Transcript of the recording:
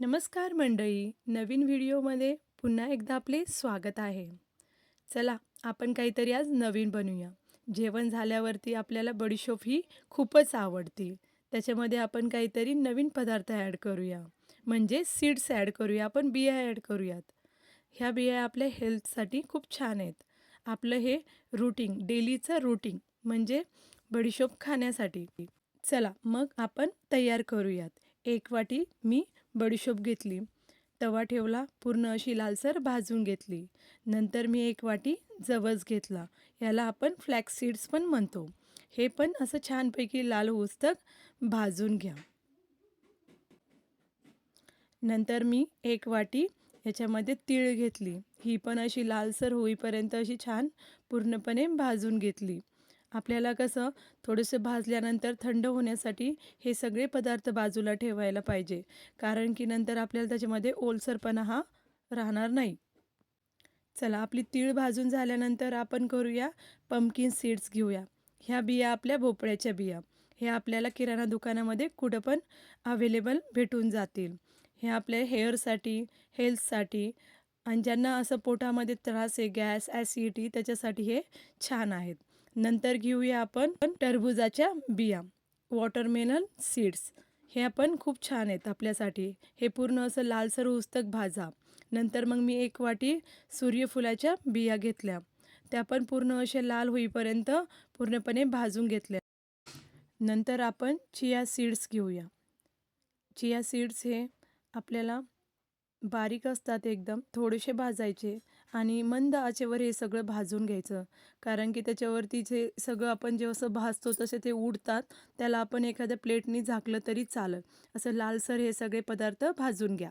नमस्कार मंडळी नवीन व्हिडिओमध्ये पुन्हा एकदा आपले स्वागत आहे. चला आपण काहीतरी आज नवीन बनवूया जेवण झाल्यावरती आपल्याला बडीशोप ही खूपच आवडती त्याच्यामध्ये आपण काहीतरी नवीन पदार्थ ॲड करूया. म्हणजे सीड्स ॲड करूया आपण बिया ॲड करूयात. ह्या बिया आपल्या हेल्थसाठी खूप छान आहेत. आपलं हे रुटीन डेलीचं रुटीन म्हणजे बडीशोप खाण्यासाठी. चला मग आपण तयार करूयात. एक वाटी मी बडीशोप घेतली. तवा ठेवला पूर्ण अशी लालसर भाजून घेतली. नंतर मी एक वाटी जवस घेतला. याला आपण फ्लॅक्स सीड्स पण म्हणतो. हे पण असं छानपैकी लाल होस्तक भाजून घ्या. नंतर मी एक वाटी याच्यामध्ये तीळ घेतली. ही पण अशी लालसर होईपर्यंत अशी छान पूर्णपणे भाजून घेतली. आपल्याला कसं थोडंसं भाजल्यानंतर थंड होण्यासाठी हे सगळे पदार्थ बाजूला ठेवायला पाहिजे. कारण की नंतर आपल्याला त्याच्यामध्ये ओलसरपणा हा राहणार नाही. चला आपली तीळ भाजून झाल्यानंतर आपण करूया पंपकिन सीड्स घेऊया. ह्या बिया आपल्या भोपळ्याच्या बिया. हे आपल्याला किराणा दुकानामध्ये कुठं पण अवेलेबल भेटून जातील. हे आपल्या हेअरसाठी हेल्थसाठी आणि ज्यांना असं पोटामध्ये त्रास आहे गॅस ॲसिडिटी त्याच्यासाठी हे छान आहेत. नंतर घेऊया आपण टरबुजाच्या बिया वॉटरमेलन सीड्स हे आपण खूप छान आहेत आपल्यासाठी. हे पूर्ण असं लालसर उस्तक भाजा. नंतर मग मी एक वाटी सूर्यफुलाच्या बिया घेतल्या. त्या पण पूर्ण असे लाल होईपर्यंत पूर्णपणे भाजून घेतल्या. नंतर आपण चिया सीड्स घेऊया. चिया सीड्स हे आपल्याला बारीक असतात एकदम. थोडेसे भाजायचे. आणि मंद आचेवर हे सगळं भाजून घ्यायचं. कारण की त्याच्यावरती जे सगळं आपण जे असं भाजतो तसे ते उडतात. त्याला आपण एखाद्या प्लेटनी झाकलं तरी चालेल. असं लालसर हे सगळे पदार्थ भाजून घ्या.